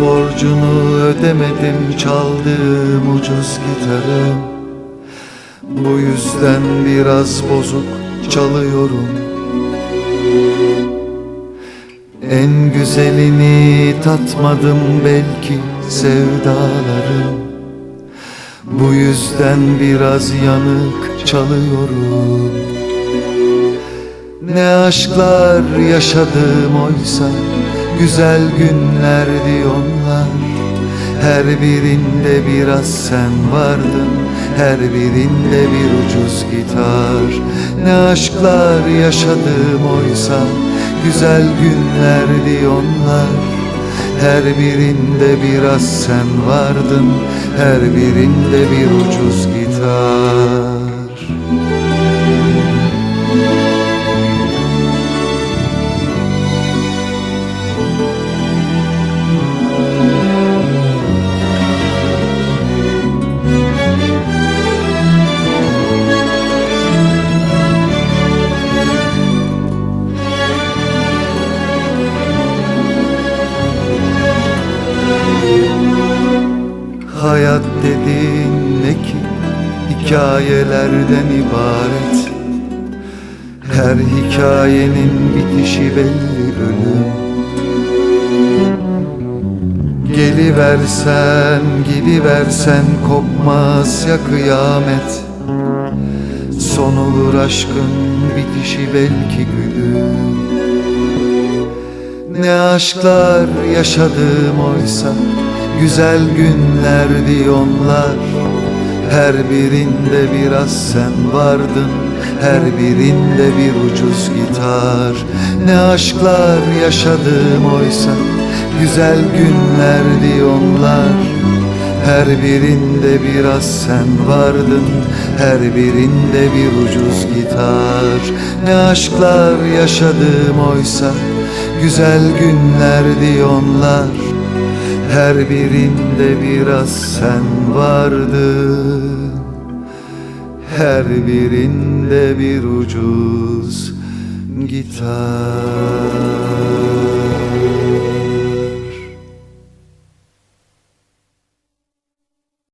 borcunu ödemedim çaldığım ucuz gitarım Bu yüzden biraz bozuk çalıyorum. En güzelini tatmadım belki sevdalarım Bu yüzden biraz yanık çalıyorum. Ne aşklar yaşadım oysa Güzel günlerdi onlar. Her birinde biraz sen vardın Her birinde bir ucuz gitar. Ne aşklar yaşadım oysa Güzel günlerdi onlar. Her birinde biraz sen vardın Her birinde bir ucuz gitar Hayat dediğin ne ki? Hikayelerden ibaret. Her hikayenin bitişi belli ölüm. Geliversen gidiversen kopmaz ya kıyamet. Son olur aşkın bitişi belki gülüm ne aşklar yaşadım oysa Güzel günlerdi onlar. Her birinde biraz sen vardın Her birinde bir ucuz gitar. Ne aşklar yaşadım oysa Güzel günlerdi onlar. Her birinde biraz sen vardın Her birinde bir ucuz gitar. Ne aşklar yaşadım oysa Güzel günlerdi onlar Her birinde biraz sen vardın. Her birinde bir ucuz gitar